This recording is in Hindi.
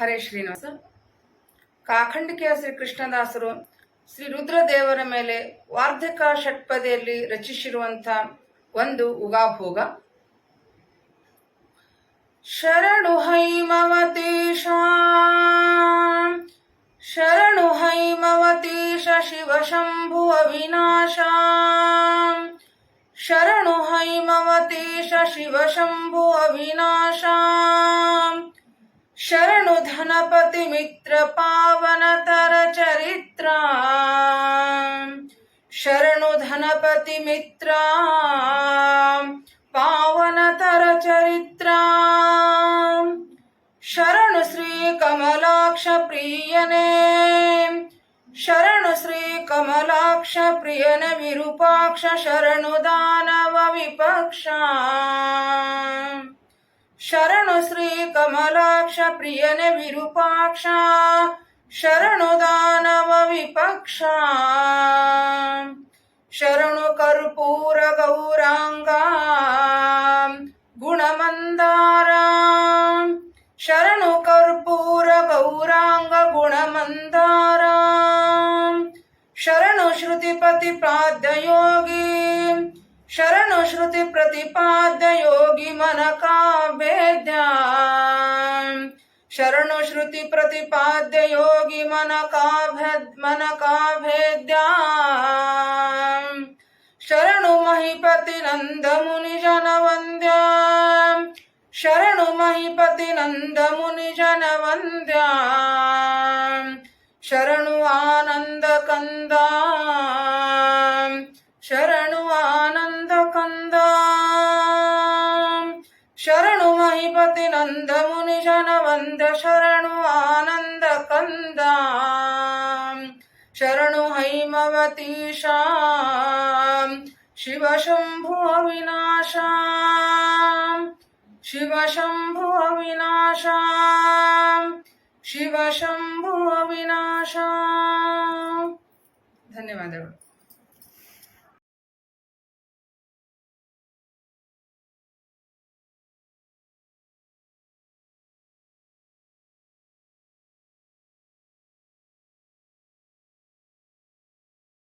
ಹರೇ ಶ್ರೀನಿವಾಸ. ಕಾಖಂಡಿಕೆಯ ಶ್ರೀ ಕೃಷ್ಣದಾಸರು ಶ್ರೀ ರುದ್ರದೇವರ ಮೇಲೆ ವಾರ್ಧಕ ಷಟ್ಪದಿಯಲ್ಲಿ ರಚಿಸಿರುವಂಥ ಒಂದು ಉಗಾಭೋಗ. ಶರಣು ಹೈಮವತೀಶ ಶರಣು ಹೈಮವತೀಶ ಶಿವ ಶಂಭು ಅವಿನಾಶ, ಶರಣು ಹೈಮವತೀಶ ಶಿವ ಶಂಭು ಅವಿನಾಶ धनपति मित्र पावन तर चरित्र। शरण धनपति मित्र। पावन तर चरित्र। शरण श्री कमलाक्ष प्रियने। शरण श्री कमलाक्ष प्रियन विरूपाक्ष शरणु दानव विपक्षा। ಶರಣು ಶ್ರೀ ಕಮಲಾಕ್ಷ ಪ್ರಿಯನೆ ವಿರೂಪಾಕ್ಷ ಶರಣು ದಾನವ ವಿಪಕ್ಷ. ಶರಣು ಕರ್ಪೂರ ಗೌರಾಂಗ, ಗುಣಮಂದಾರ. ಶರಣು ಕರ್ಪೂರ ಗೌರಾಂಗ, ಗುಣಮಂದಾರ. ಶರಣು ಶ್ರುತಿಪತಿ ಪ್ರಾದ್ಯ शरणश्रुति प्रतिपाद्योगी मन काेद्या शरणश्रुति प्रतिपाद्य योगी मन का शरणुश्रुतिप्रतिपाद्ययोगिमनकाभेद्या शरणुश्रुतिप्रतिपाद्ययोगिमनकाभेद्या शरणु महिपतिनन्दमुनिजनवन्द्या शरणु महिपतिनन्दमुनिजनवन्द्या शरणु आनन्दकन्दा शरण शरणुमहिपति वंद शरणु आनंद कंद शरणु हईमवती शा शिव शंभु विनाश शिव शंभु हैमवतीशाम् शिव शंभु शिवशम्भुविनाशाम् धन्यवाद।